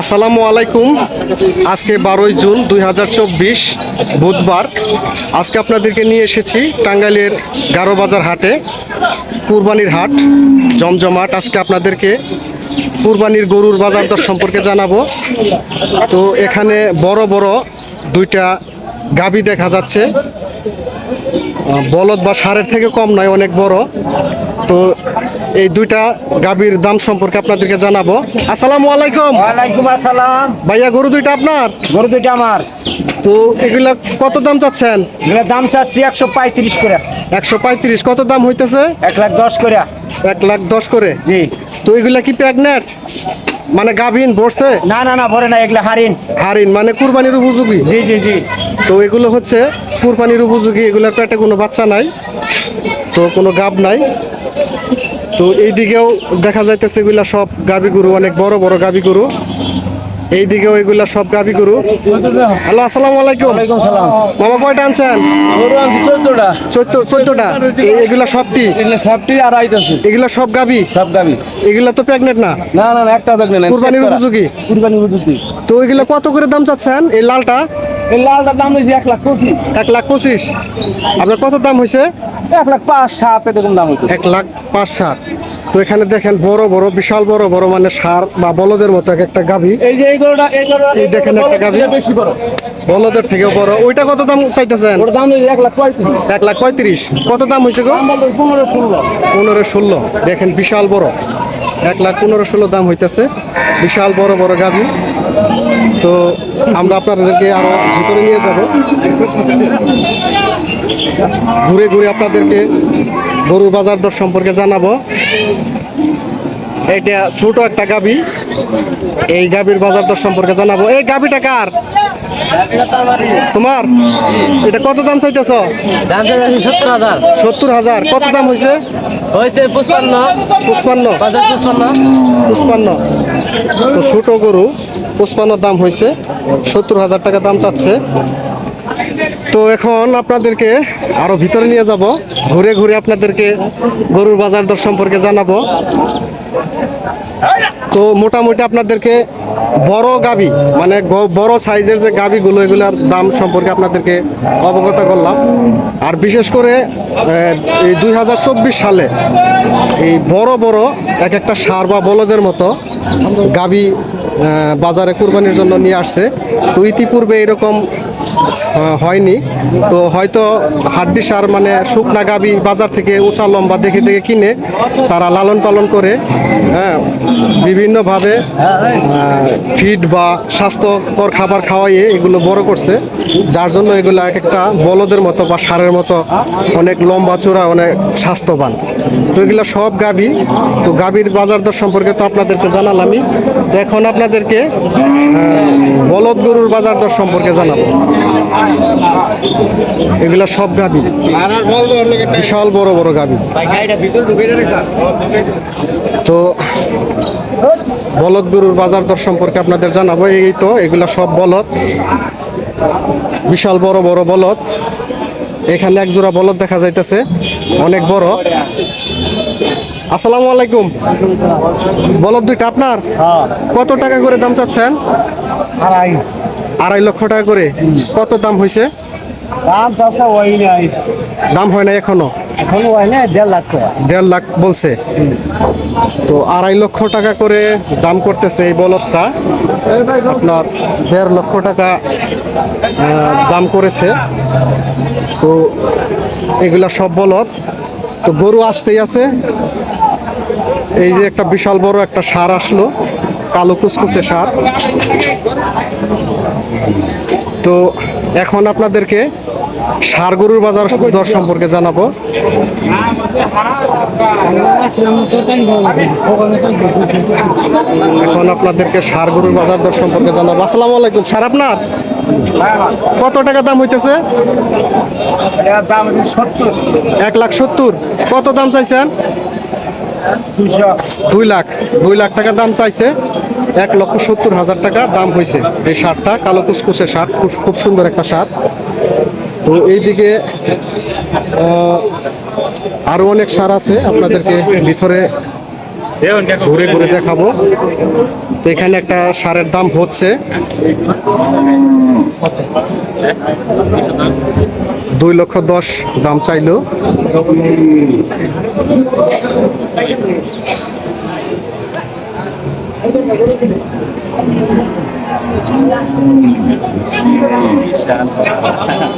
আসসালামু আলাইকুম। আজকে বারোই জুন দুই হাজার চব্বিশ, বুধবার। আজকে আপনাদেরকে নিয়ে এসেছি টাঙ্গাইলের গারো বাজার হাটে, কুরবানির হাট, জমজমাট। আজকে আপনাদেরকে কুরবানির গরুর বাজার দর সম্পর্কে জানাব। তো এখানে বড় বড় দুইটা গাবি দেখা যাচ্ছে। বলদ বা সারের থেকে কম নয়, অনেক বড়। তো এই দুইটা গাভীর দাম সম্পর্কে আপনাদেরকে জানাব। আসসালামু আলাইকুম। ওয়ালাইকুম আসসালাম। ভাইয়া গরু দুইটা আপনার? গরু দুইটা আমার। তো এগুলা কত দাম চাচ্ছেন? এগুলোর দাম চাচ্ছি একশো পঁয়ত্রিশ করে। একশো পঁয়ত্রিশ কত দাম হইতেছে? এক লাখ দশ করে। এক লাখ দশ করে? জি। তো এগুলা কি প্রেগনেন্ট? মানে গাভিন বসছে না না না ভরে না এগুলো হারিন হারিন মানে কুরবানির উপযোগী? জি জি জি। তো এগুলো হচ্ছে কুরবানির উপযোগী এগুলোর পেটে কোনো বাচ্চা নাই তো কোনো গাব নাই। তো এই দিকেও দেখা যাইতেছে এগুলা সব গাবি গরু অনেক বড় বড় গাবি গরু। এই দিকেও এগুলা সব গাবি গরু। হ্যালো আসসালামু আলাইকুম। মামা কয়টা আনছেন? চোদ্দটা। চোদ্দ চোদ্দটা? এগুলা সবটি সবটি আড়াইতেছে এগুলা সব গাবি? সব গাবি। এগুলা তো প্রেগনেন্ট না? না না একটা কুরবানির উপযোগী? কুরবানির উপযোগী। তো এগুলা কত করে দাম চাচ্ছেন? এই লালটা? এই লালটার দাম হয়েছে এক লাখ পঁচিশ। এক লাখ পঁচিশ। আপনার কত দাম হয়েছে? এক লাখ পাঁচ সাত এরকম দাম হইতো এক লাখ পাঁচ সাত। তো এখানে দেখেন বড় বড় বিশাল বড় বড় মানে সার বা বলদের মতো এক একটা গাভী। এই যে এই গরুটা এই গরুটা এই দেখেন একটা গাভী। বেশি বড়। বলদের থেকেও বড়। ওইটা কত দাম চাইতেছেন? ওর দাম হয়েছে এক লাখ পঁয়ত্রিশ। লাখ কত দাম হয়েছে গো? দাম বলতে পনেরো ষোলো। পনেরো ষোলো। দেখেন বিশাল বড়। এক লাখ পনেরো ষোলো দাম হইতেছে। বিশাল বড় বড় গাভী। তো আমরা আপনাদেরকে আরও ভিতরে নিয়ে যাব। ঘুরে ঘুরে আপনাদেরকে গরুর বাজার দর সম্পর্কে জানাব। এটা ছোট একটা গাবি। এই গাবির বাজার দর সম্পর্কে জানাব। এই গাবিটা কার? তোমার? এটা কত দাম চাইতেছ? সত্তর হাজার। কত দাম হয়েছে হয়েছে পুষ্পান্ন পুষ্পান্ন পুষ্পান্ন পুষ্পান্ন তো ছোট গরু পুষ্পান্ন দাম হয়েছে সত্তর হাজার টাকা দাম চাচ্ছে। তো এখন আপনাদেরকে আরও ভিতরে নিয়ে যাব। ঘুরে ঘুরে আপনাদেরকে গরুর বাজার দর সম্পর্কে জানাব। তো মোটামুটি আপনাদেরকে বড় গাবি মানে বড় সাইজের যে গাবিগুলো, এগুলোর দাম সম্পর্কে আপনাদেরকে অবগত করলাম। আর বিশেষ করে এই দুই হাজার চব্বিশ সালে এই বড় বড় এক একটা সার বা বলদের মতো গাবি বাজারে কুরবানির জন্য নিয়ে আসছে। তো ইতিপূর্বে এরকম হয়নি। তো হয়তো হাড্ডি সার মানে শুকনা গাবি বাজার থেকে উঁচা লম্বা দেখে দেখে কিনে তারা লালন পালন করে হ্যাঁ বিভিন্নভাবে ফিড বা স্বাস্থ্যকর খাবার খাওয়াইয়ে এগুলো বড় করছে, যার জন্য এগুলো এক একটা বলদের মতো বা সারের মতো অনেক লম্বা চূড়া, অনেক স্বাস্থ্যবান। তো এগুলো সব গাবি। তো গাবির বাজার দর সম্পর্কে তো আপনাদেরকে জানালামই তো এখন আপনাদেরকে বলদ গরুর বাজার দর সম্পর্কে জানাব। এগুলো সব গাবি। বিশাল বড় বড় গাবি। তো বলদ গরুর বাজার দর সম্পর্কে আপনাদের জানাব। এই তো, এগুলো সব বলদ। বিশাল বড় বড় বলদ। এখানে এক জোড়া বলদ দেখা যাইতেছে অনেক বড়। আসসালামু আলাইকুম। বলদ দুইটা আপনার? কত টাকা করে দাম চাচ্ছেন? আড়াই। আড়াই লক্ষ টাকা করে। কত দাম হয়েছে দাম চাষা নাই। দাম হয় না এখনও? এখন না দেড় লাখ দেড় লাখ বলছে। তো আড়াই লক্ষ টাকা করে দাম করতেছে এই বলদটা। আপনার দেড় লক্ষ টাকা দাম করেছে। তো এগুলা সব বলদ। তো গরু আসতেই আছে। এই যে একটা বিশাল বড় একটা সার আসলো, কালো কুচকুচে সার। তো এখন আপনাদেরকে সার গরুর বাজার দর সম্পর্কে জানাব। এখন আপনাদেরকে সার গরুর বাজার দর সম্পর্কে জানাব। আসসালামু আলাইকুম, সার আপনার? কত টাকা দাম হইতেছে? এক লাখ সত্তর। কত দাম চাইছেন? দুই লাখ। দুই লাখ টাকা দাম চাইছে। এক লক্ষ সত্তর হাজার টাকা দাম হয়েছে এই শার্টটা কালো কুচকুচে শার্ট খুব সুন্দর একটা শার্ট তো এইদিকে আরও অনেক সার আছে, আপনাদেরকে ভিতরে ঘুরে ঘুরে দেখাবো। তো এখানে একটা সারের দাম হচ্ছে দুই লক্ষ দশ দাম চাইলো।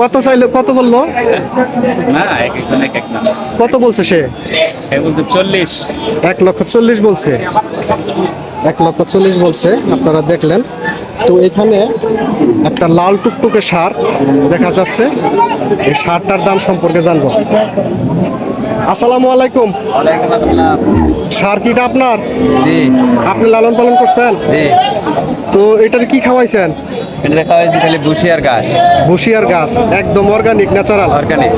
কত চাইলো কত বলল? না এক একজন এক এক নাম। কত বলছে সে? বলছে চল্লিশ। এক লক্ষ চল্লিশ বলছে। এক লক্ষ চল্লিশ বলছে আপনারা দেখলেন। তো এখানে একটা লাল টুকটুকে সার দেখা যাচ্ছে। এই সারটার দাম সম্পর্কে জানব। আসসালামু আলাইকুম। ওয়ালাইকুম আসসালাম। সার কিটা আপনার? জি। আপনি লালন পালন করছেন? জি। তো এটার কি খাওয়াইছেন? এটা দেখা হয়েছে খালি বুশিয়ার গাছ বসিয়ার গাছ একদম অর্গানিক ন্যাচারাল অর্গানিক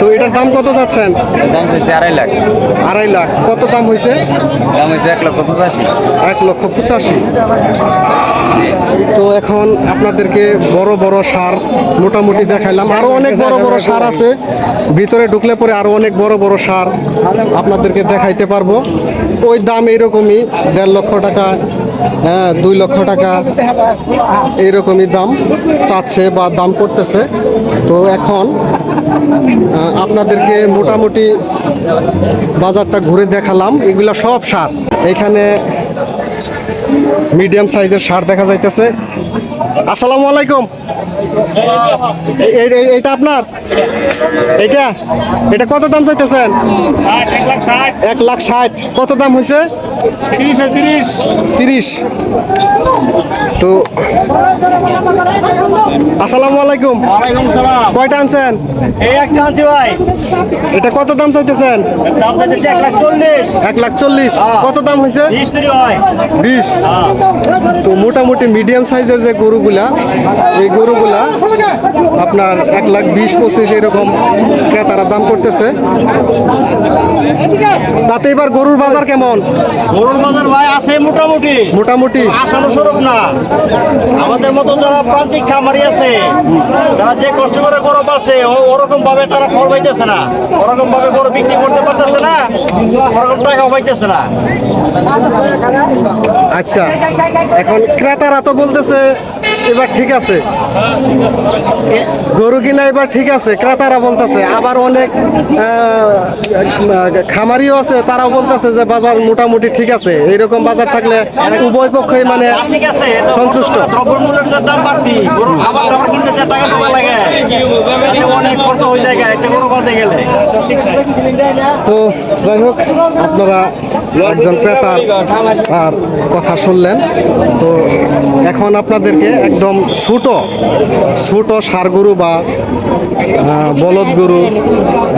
তো এটার দাম কত যাচ্ছেন? দাম হচ্ছে আড়াই লাখ। আড়াই লাখ। কত দাম হয়েছে? দাম হচ্ছে এক লক্ষ পঁচাশি। এক লক্ষ পঁচাশি। তো এখন আপনাদেরকে বড় বড় সার মোটামুটি দেখাইলাম। আরও অনেক বড় বড় সার আছে। ভিতরে ঢুকলে পরে আরও অনেক বড় বড় সার আপনাদেরকে দেখাইতে পারব। ওই দাম এইরকমই দেড় লক্ষ টাকা হ্যাঁ দুই লক্ষ টাকা এইরকমই দাম চাচ্ছে বা দাম করতেছে। তো এখন আপনাদেরকে মোটামুটি বাজারটা ঘুরে দেখালাম। এগুলো সব সার। এখানে মিডিয়াম সাইজের সার দেখা যাইতেছে। আসসালামু আলাইকুম। এটা আপনার? এটা এটা কত দাম চাইতেছেন? এক লাখ ষাট। কত দাম হয়েছে তিরিশ। তো আসসালামু আলাইকুম। কয়টা আনছেন? এটা কত দাম চাইতেছেন? এক লাখ চল্লিশ। চল্লিশ। কত দাম হয়েছে বিশ হয়। বিশ। তো মোটামুটি মিডিয়াম সাইজের যে গরুগুলা এই গরুগুলা আপনার এক লাখ বিশ পঁচিশ এরকম ক্রেতারা দাম করতেছে। তাতে এবার গরুর বাজার কেমন? গরুর বাজার ভাই আছে মোটামুটি। মোটামুটি। আসানো স্বরূপ না। আমাদের মতো যারা প্রান্তিক খামারি আছে তারা যে কষ্ট করে গরু পালছে ও- ওরকম ভাবে তারা ফল পাইতেছে না। ওরকম ভাবে গরু বিক্রি করতে পারতেছে না ওরকম টাকাও পাইতেছে না। আচ্ছা এখন ক্রেতারা তো বলতেছে এবার ঠিক আছে। গরু কিনা এবার ঠিক আছে ক্রেতারা বলতেছে আবার অনেক খামারিও আছে তারাও বলতেছে যে বাজার মোটামুটি ঠিক আছে এইরকম বাজার থাকলে উভয় পক্ষই মানে ঠিক আছে সন্তুষ্ট। দ্রব্যমূল্যের যে দাম বাড়তি গরু খাবার টাবার কিনতে চার টাকা টাকা লাগে। অনেক খরচ হয়ে যায় একটা গরু পালতে গেলে। তো যাই হোক আপনারা একজন ক্রেতার আর কথা শুনলেন। তো এখন আপনাদেরকে একদম ছোট ছোট সার গরু বা বলদ গরু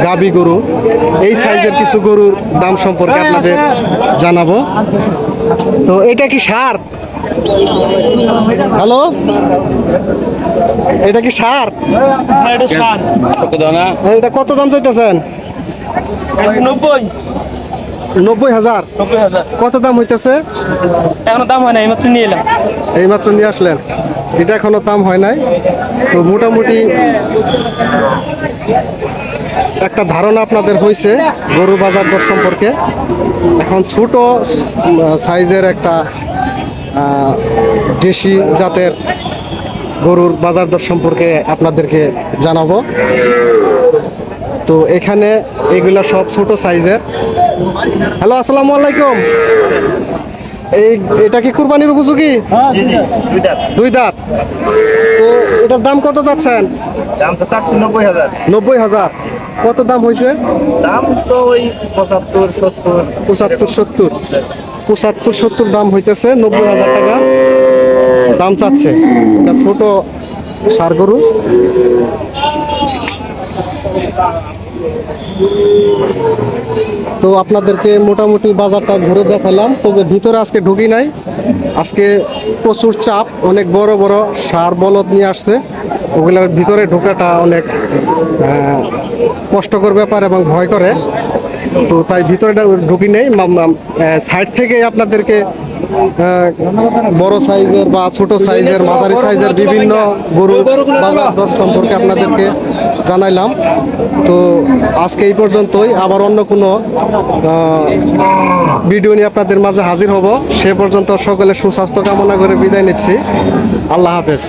গাবি গরু এই সাইজের কিছু গরুর দাম সম্পর্কে আপনাদের জানাব। তো এটা কি সার? হ্যালো? এটা কি সার? না এটা কত দাম? চাইতেছেন? নব্বই। নব্বই হাজার? কত দাম হইতেছে? এখনও দাম হয় না এইমাত্র নিয়ে এলাম। এইমাত্র নিয়ে আসলেন। এটা এখনও দাম হয় নাই। তো মোটামুটি একটা ধারণা আপনাদের হয়েছে গরু বাজার দর সম্পর্কে। এখন ছোট সাইজের একটা দেশি জাতের গরুর বাজার দর সম্পর্কে আপনাদেরকে জানাব। তো এখানে এগুলা সব ছোট সাইজের। হ্যালো, আসসালামু আলাইকুম। এই এটা কি কুরবানির উপযোগী? দুই দাঁত। তো এটার দাম কত যাচ্ছেন? দাম তো চাচ্ছি নব্বই হাজার। নব্বই হাজার। কত দাম হয়েছে দাম তো ওই পঁচাত্তর সত্তর। পঁচাত্তর সত্তর। পঁচাত্তর সত্তর দাম হইতেছে নব্বই হাজার টাকা। দাম চাচ্ছে। এটা ছোট সার গরু। তো আপনাদেরকে মোটামুটি বাজারটা ঘুরে দেখালাম, তবে ভিতরে আজকে ঢুকি নাই। আজকে প্রচুর চাপ, অনেক বড় বড় সার বলদ নিয়ে আসছে। ওগুলোর ভিতরে ঢোকাটা অনেক কষ্টকর ব্যাপার এবং ভয় করে। তো তাই ভিতরে ঢুকি নেই সাইড থেকে আপনাদেরকে বড় সাইজের বা ছোট সাইজের, মাঝারি সাইজের বিভিন্ন গরু বাজার দর সম্পর্কে আপনাদেরকে জানাইলাম। তো আজকে এই পর্যন্তই। আবার অন্য কোনো ভিডিও নিয়ে আপনাদের মাঝে হাজির হব। সে পর্যন্ত সকলে সুস্বাস্থ্য কামনা করে বিদায় নিচ্ছি। আল্লাহ হাফেজ।